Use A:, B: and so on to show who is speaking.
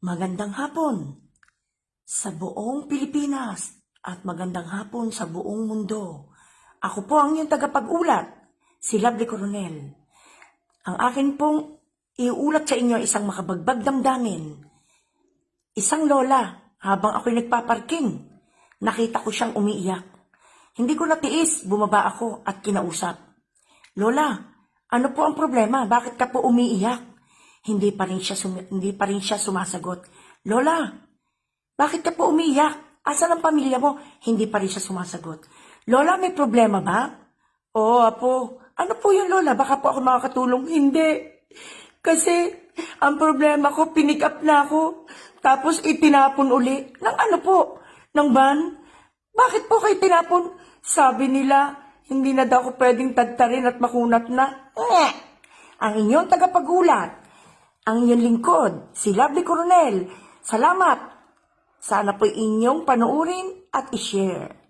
A: Magandang hapon sa buong Pilipinas at magandang hapon sa buong mundo. Ako po ang iyong tagapag-ulat, si Lovely Coronel. Ang akin pong iulat sa inyo isang makabagbag damdamin. Isang lola, habang ako'y nagpaparking, nakita ko siyang umiiyak. Hindi ko natiis, bumaba ako at kinausap. Lola, ano po ang problema? Bakit ka po umiiyak? Hindi pa rin siya sumi- hindi pa rin siya sumasagot. Lola, bakit ka po umiiyak? Asan ang pamilya mo? Hindi pa rin siya sumasagot. Lola, may problema ba? Oo, apo. Ano po yun, Lola? Baka po ako makakatulong. Hindi. Kasi, ang problema ko, pinick up na ako. Tapos itinapon uli. Ng ano po? Ng van? Bakit po kayo tinapon? Sabi nila, hindi na daw ako pwedeng tagtarin at makunat na. Eh, ang inyong tagapagulat, ang inyong lingkod, si Lovely Coronel. Salamat! Sana po inyong panoorin at i-share.